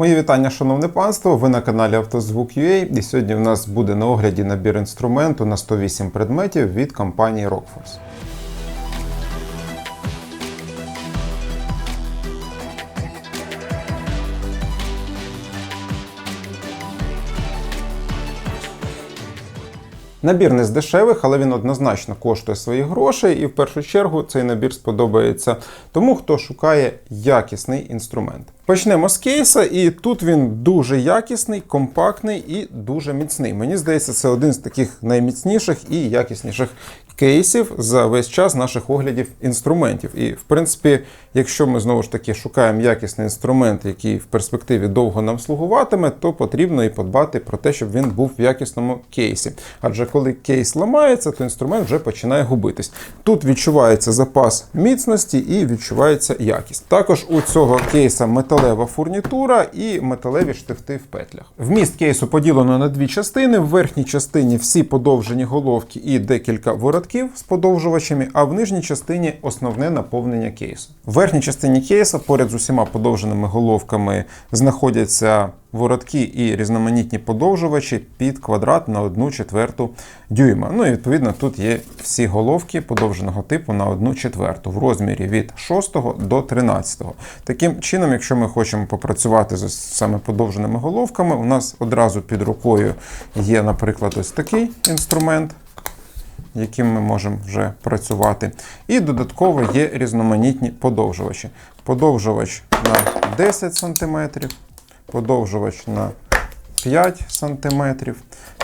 Мої вітання, шановне панство. Ви на каналі Автозвук.ua і сьогодні в нас буде на огляді набір інструменту на 108 предметів від компанії Rockforce. Набір не з дешевих, але він однозначно коштує свої гроші, і в першу чергу цей набір сподобається тому, хто шукає якісний інструмент. Почнемо з кейса, і тут він дуже якісний, компактний і дуже міцний. Мені здається, це один з таких найміцніших і якісніших кейсів за весь час наших оглядів інструментів. І, в принципі, якщо ми знову ж таки шукаємо якісний інструмент, який в перспективі довго нам слугуватиме, то потрібно і подбати про те, щоб він був в якісному кейсі. Адже коли кейс ламається, то інструмент вже починає губитись. Тут відчувається запас міцності і відчувається якість. Також у цього кейса металева фурнітура і металеві штифти в петлях. Вміст кейсу поділено на дві частини. В верхній частині всі подовжені головки і декілька воротків з подовжувачами, а в нижній частині основне наповнення кейсу. В верхній частині кейса поряд з усіма подовженими головками знаходяться воротки і різноманітні подовжувачі під квадрат на 1 четверту дюйма. Ну і відповідно тут є всі головки подовженого типу на 1 четверту в розмірі від 6 до 13. Таким чином, якщо ми хочемо попрацювати з саме подовженими головками, у нас одразу під рукою є, наприклад, ось такий інструмент яким ми можемо вже працювати. І додатково є різноманітні подовжувачі. Подовжувач на 10 см, подовжувач на 5 см,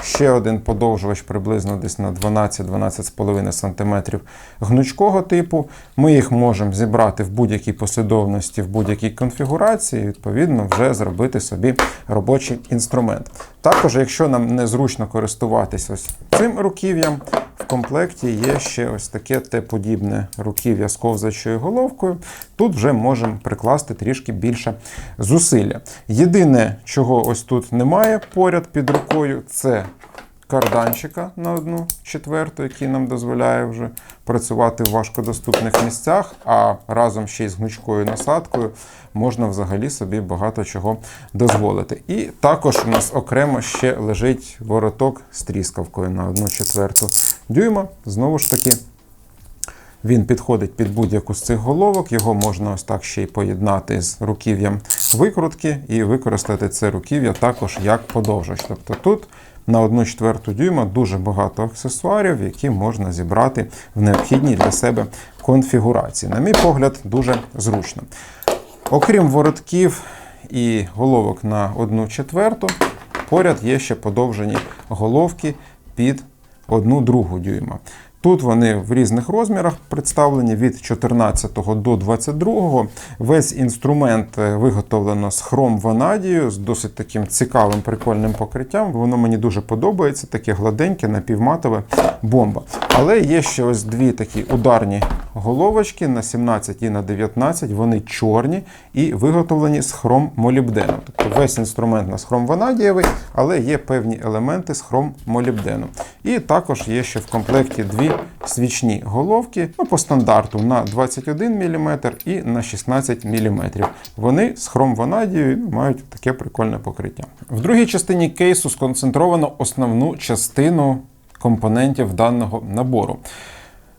ще один подовжувач приблизно десь на 12-12,5 см гнучкого типу. Ми їх можемо зібрати в будь-якій послідовності, в будь-якій конфігурації, відповідно вже зробити собі робочий інструмент. Також, якщо нам незручно користуватись ось цим руків'ям, в комплекті є ще ось таке Т-подібне руків'я з ковзачою головкою. Тут вже можемо прикласти трішки більше зусилля. Єдине, чого ось тут немає поряд під рукою, це карданчика на одну четверту, який нам дозволяє вже працювати в важкодоступних місцях, а разом ще й з гнучкою насадкою можна взагалі собі багато чого дозволити. І також у нас окремо ще лежить вороток з тріскавкою на одну четверту дюйма. Знову ж таки. Він підходить під будь-яку з цих головок, його можна ось так ще й поєднати з руків'ям викрутки і використати це руків'я також як подовжувач. Тобто тут на 1 четверту дюйма дуже багато аксесуарів, які можна зібрати в необхідній для себе конфігурації. На мій погляд, дуже зручно. Окрім воротків і головок на 1 четверту, поряд є ще подовжені головки під 1 другу дюйма. Тут вони в різних розмірах представлені від 14 до 22. Весь інструмент е, виготовлено з хром ванадію, з досить таким цікавим прикольним покриттям. Воно мені дуже подобається, таке гладеньке, напівматове бомба. Але є ще ось дві такі ударні головочки на 17 і на 19. Вони чорні і виготовлені з хром молібдену. Тобто весь інструмент на хром ванадієвий, але є певні елементи з хром молібдену. І також є ще в комплекті дві свічні головки ну, по стандарту на 21 мм і на 16 мм. Вони з хром ванадією мають таке прикольне покриття. В другій частині кейсу сконцентровано основну частину компонентів даного набору.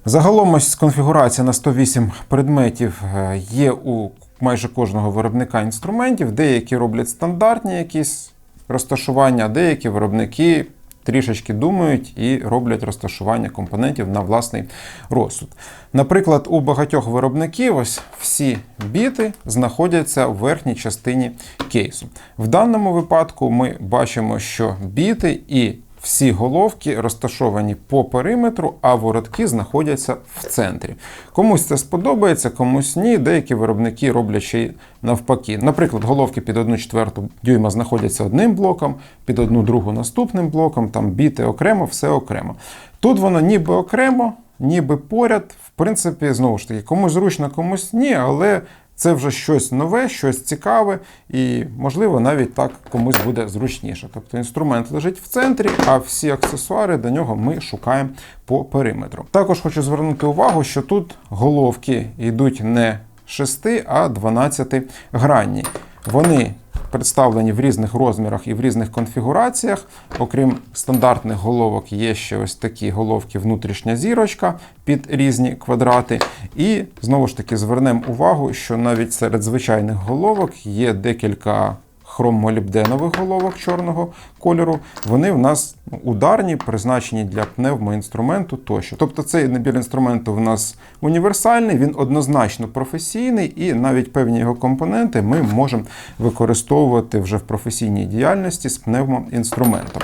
Загалом ось конфігурація на 108 предметів е, є у майже кожного виробника інструментів. Деякі роблять стандартні якісь розташування, деякі виробники трішечки думають і роблять розташування компонентів на власний розсуд. Наприклад, у багатьох виробників ось всі біти знаходяться в верхній частині кейсу. В даному випадку ми бачимо, що біти і всі головки розташовані по периметру, а воротки знаходяться в центрі. Комусь це сподобається, комусь ні. Деякі виробники роблять ще й навпаки. Наприклад, головки під 1 четверту дюйма знаходяться одним блоком, під одну другу наступним блоком, там біти окремо, все окремо. Тут воно ніби окремо, ніби поряд. В принципі, знову ж таки, комусь зручно, комусь ні, але це вже щось нове, щось цікаве, і, можливо, навіть так комусь буде зручніше. Тобто інструмент лежить в центрі, а всі аксесуари до нього ми шукаємо по периметру. Також хочу звернути увагу, що тут головки йдуть не 6, а 12 гранні. Вони представлені в різних розмірах і в різних конфігураціях. Окрім стандартних головок, є ще ось такі головки внутрішня зірочка під різні квадрати. І знову ж таки звернемо увагу, що навіть серед звичайних головок є декілька хроммолібденових головок чорного кольору. Вони в нас ударні, призначені для пневмоінструменту тощо. Тобто цей набір інструменту в нас універсальний, він однозначно професійний, і навіть певні його компоненти ми можемо використовувати вже в професійній діяльності з пневмоінструментом.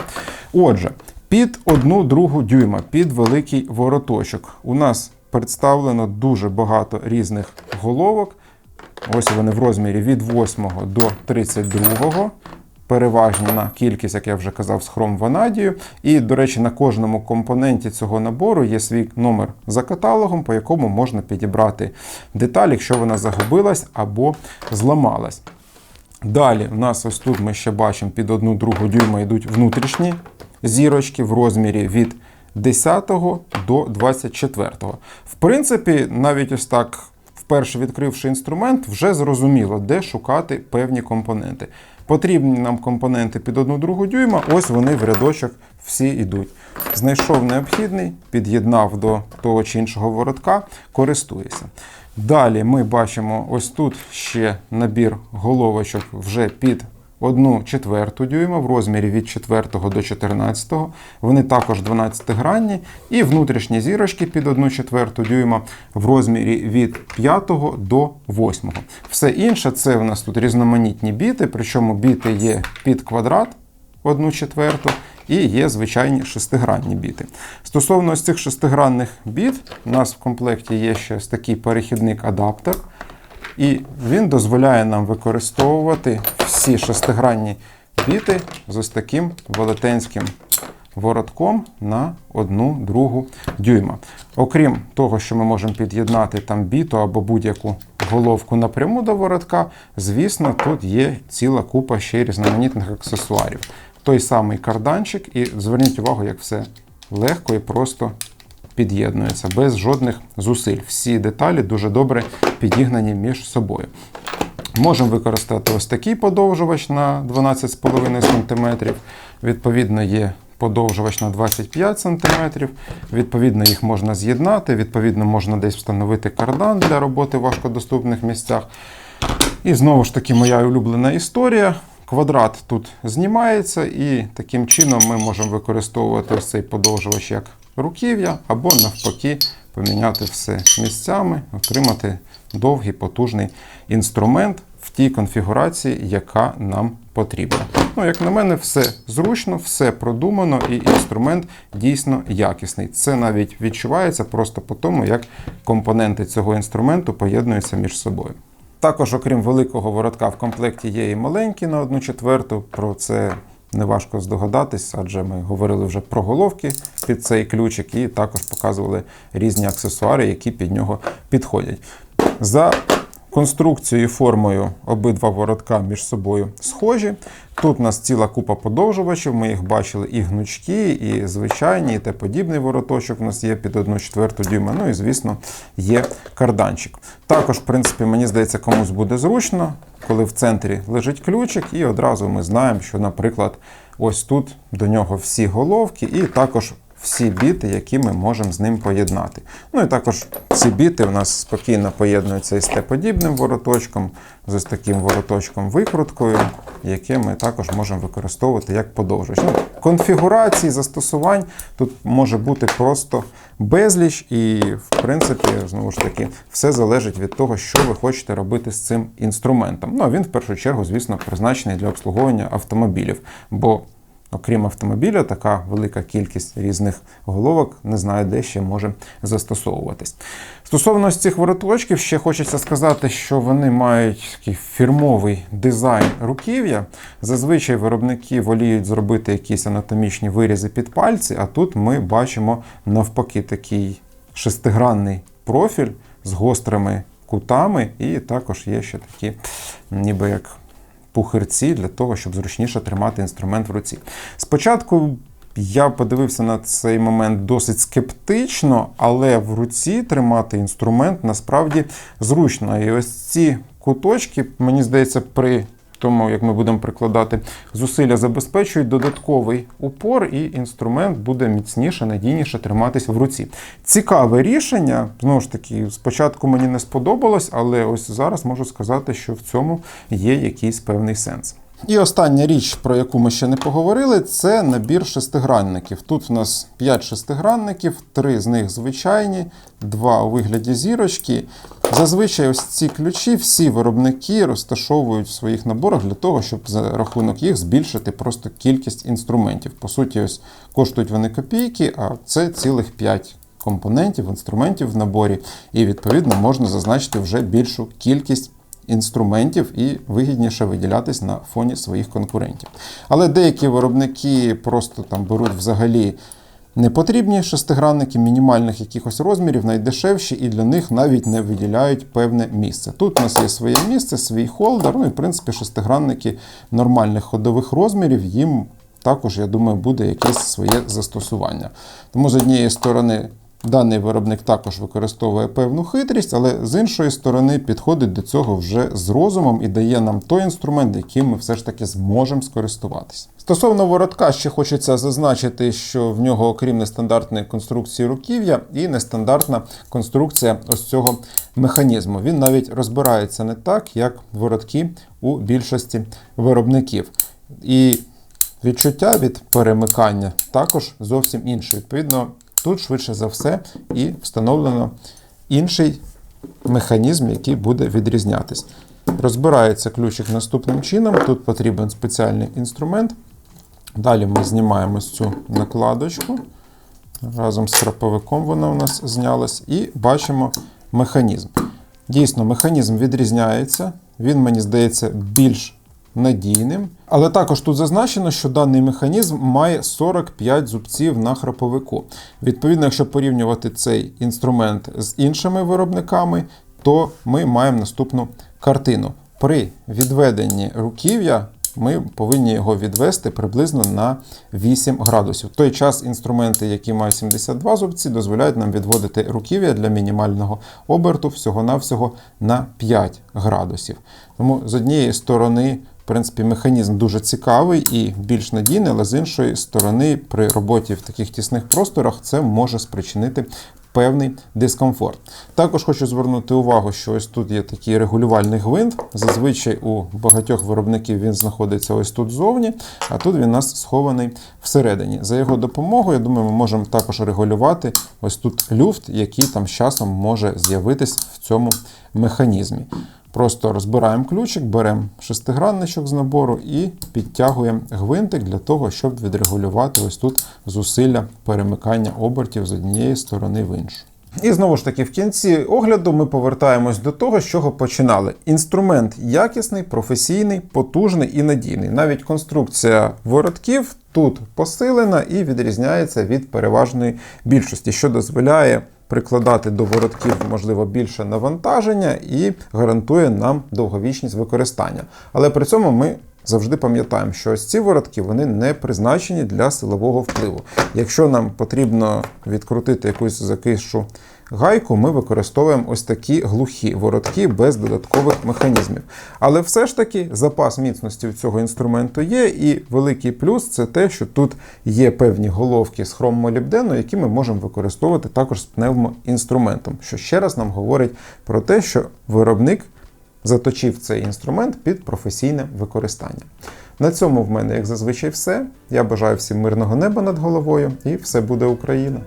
Отже, під одну другу дюйма, під великий вороточок, у нас представлено дуже багато різних головок. Ось вони в розмірі від 8 до 32. Переважна кількість, як я вже казав, з хром ванадію. І, до речі, на кожному компоненті цього набору є свій номер за каталогом, по якому можна підібрати деталь, якщо вона загубилась або зламалась. Далі, у нас ось тут ми ще бачимо під одну другу дюйма йдуть внутрішні зірочки в розмірі від 10 до 24. В принципі, навіть ось так вперше відкривши інструмент, вже зрозуміло, де шукати певні компоненти. Потрібні нам компоненти під одну другу дюйма, ось вони в рядочок всі йдуть. Знайшов необхідний, під'єднав до того чи іншого воротка, користуюся. Далі ми бачимо ось тут ще набір головочок вже під 1 четверту дюйма в розмірі від 4 до 14. Вони також 12 гранні. І внутрішні зірочки під 1 четверту дюйма в розмірі від 5 до 8. Все інше це у нас тут різноманітні біти, причому біти є під квадрат 1 четверту. І є звичайні шестигранні біти. Стосовно цих шестигранних біт, у нас в комплекті є ще такий перехідник адаптер. І він дозволяє нам використовувати всі шестигранні біти з ось таким велетенським воротком на одну другу дюйма. Окрім того, що ми можемо під'єднати там біту або будь-яку головку напряму до воротка, звісно, тут є ціла купа ще різноманітних аксесуарів. Той самий карданчик, і зверніть увагу, як все легко і просто під'єднується без жодних зусиль. Всі деталі дуже добре підігнані між собою. Можемо використати ось такий подовжувач на 12,5 см. Відповідно, є подовжувач на 25 см. Відповідно, їх можна з'єднати, відповідно, можна десь встановити кардан для роботи в важкодоступних місцях. І знову ж таки, моя улюблена історія. Квадрат тут знімається, і таким чином ми можемо використовувати ось цей подовжувач як руків'я, або навпаки поміняти все місцями, отримати довгий потужний інструмент в тій конфігурації, яка нам потрібна. Ну, як на мене, все зручно, все продумано, і інструмент дійсно якісний. Це навіть відчувається просто по тому, як компоненти цього інструменту поєднуються між собою. Також, окрім великого воротка, в комплекті є і маленький на 1 четверту. Про це неважко здогадатись, адже ми говорили вже про головки під цей ключик, і також показували різні аксесуари, які під нього підходять. За конструкцією і формою обидва воротка між собою схожі. Тут у нас ціла купа подовжувачів, ми їх бачили і гнучкі, і звичайні, і те подібний вороточок у нас є під 1 четверту дюйма. Ну і, звісно, є карданчик. Також, в принципі, мені здається, комусь буде зручно, коли в центрі лежить ключик, і одразу ми знаємо, що, наприклад, ось тут до нього всі головки, і також всі біти, які ми можемо з ним поєднати. Ну і також ці біти у нас спокійно поєднуються із Т-подібним вороточком, з ось таким вороточком викруткою, яке ми також можемо використовувати як подовжувач. Ну, Конфігурації, застосувань тут може бути просто безліч, і, в принципі, знову ж таки, все залежить від того, що ви хочете робити з цим інструментом. Ну а він в першу чергу, звісно, призначений для обслуговування автомобілів. бо Окрім автомобіля, така велика кількість різних головок не знаю, де ще може застосовуватись. Стосовно цих вороточків, ще хочеться сказати, що вони мають такий фірмовий дизайн руків'я. Зазвичай виробники воліють зробити якісь анатомічні вирізи під пальці, а тут ми бачимо навпаки такий шестигранний профіль з гострими кутами, і також є ще такі, ніби як пухирці для того, щоб зручніше тримати інструмент в руці. Спочатку я подивився на цей момент досить скептично, але в руці тримати інструмент насправді зручно. І ось ці куточки, мені здається, при тому як ми будемо прикладати зусилля, забезпечують додатковий упор, і інструмент буде міцніше, надійніше триматись в руці. Цікаве рішення. Знову ж таки, спочатку мені не сподобалось, але ось зараз можу сказати, що в цьому є якийсь певний сенс. І остання річ, про яку ми ще не поговорили, це набір шестигранників. Тут в нас 5 шестигранників, 3 з них звичайні, 2 у вигляді зірочки. Зазвичай ось ці ключі всі виробники розташовують в своїх наборах для того, щоб за рахунок їх збільшити просто кількість інструментів. По суті, ось коштують вони копійки, а це цілих 5 компонентів, інструментів в наборі, і відповідно можна зазначити вже більшу кількість інструментів і вигідніше виділятись на фоні своїх конкурентів. Але деякі виробники просто там беруть взагалі непотрібні шестигранники мінімальних якихось розмірів, найдешевші, і для них навіть не виділяють певне місце. Тут у нас є своє місце, свій холдер, ну і в принципі шестигранники нормальних ходових розмірів їм. Також, я думаю, буде якесь своє застосування. Тому з однієї сторони Даний виробник також використовує певну хитрість, але з іншої сторони підходить до цього вже з розумом і дає нам той інструмент, яким ми все ж таки зможемо скористуватися. Стосовно воротка, ще хочеться зазначити, що в нього, окрім нестандартної конструкції руків'я, і нестандартна конструкція ось цього механізму. Він навіть розбирається не так, як воротки у більшості виробників. І відчуття від перемикання також зовсім інше. Відповідно, Тут, швидше за все, і встановлено інший механізм, який буде відрізнятись. Розбирається ключик наступним чином. Тут потрібен спеціальний інструмент. Далі ми знімаємо цю накладочку. Разом з краповиком вона у нас знялась, і бачимо механізм. Дійсно, механізм відрізняється. Він, мені здається, більш надійним. Але також тут зазначено, що даний механізм має 45 зубців на храповику. Відповідно, якщо порівнювати цей інструмент з іншими виробниками, то ми маємо наступну картину. При відведенні руків'я ми повинні його відвести приблизно на 8 градусів. В той час інструменти, які мають 72 зубці, дозволяють нам відводити руків'я для мінімального оберту всього-навсього на 5 градусів. Тому з однієї сторони. В принципі, механізм дуже цікавий і більш надійний, але з іншої сторони, при роботі в таких тісних просторах це може спричинити певний дискомфорт. Також хочу звернути увагу, що ось тут є такий регулювальний гвинт. Зазвичай у багатьох виробників він знаходиться ось тут ззовні, а тут він у нас схований всередині. За його допомогою, я думаю, ми можемо також регулювати ось тут люфт, який там з часом може з'явитись в цьому механізмі. Просто розбираємо ключик, беремо шестигранничок з набору і підтягуємо гвинтик для того, щоб відрегулювати ось тут зусилля перемикання обертів з однієї сторони в іншу. І знову ж таки, в кінці огляду ми повертаємось до того, з чого починали. Інструмент якісний, професійний, потужний і надійний. Навіть конструкція воротків тут посилена і відрізняється від переважної більшості, що дозволяє прикладати до воротків, можливо, більше навантаження і гарантує нам довговічність використання. Але при цьому ми завжди пам'ятаємо, що ось ці воротки вони не призначені для силового впливу. Якщо нам потрібно відкрутити якусь закисшу гайку, ми використовуємо ось такі глухі воротки без додаткових механізмів. Але все ж таки запас міцності у цього інструменту є, і великий плюс це те, що тут є певні головки з хроммолібдену, які ми можемо використовувати також з пневмоінструментом, що ще раз нам говорить про те, що виробник заточив цей інструмент під професійне використання. На цьому в мене, як зазвичай, все. Я бажаю всім мирного неба над головою, і все буде Україна!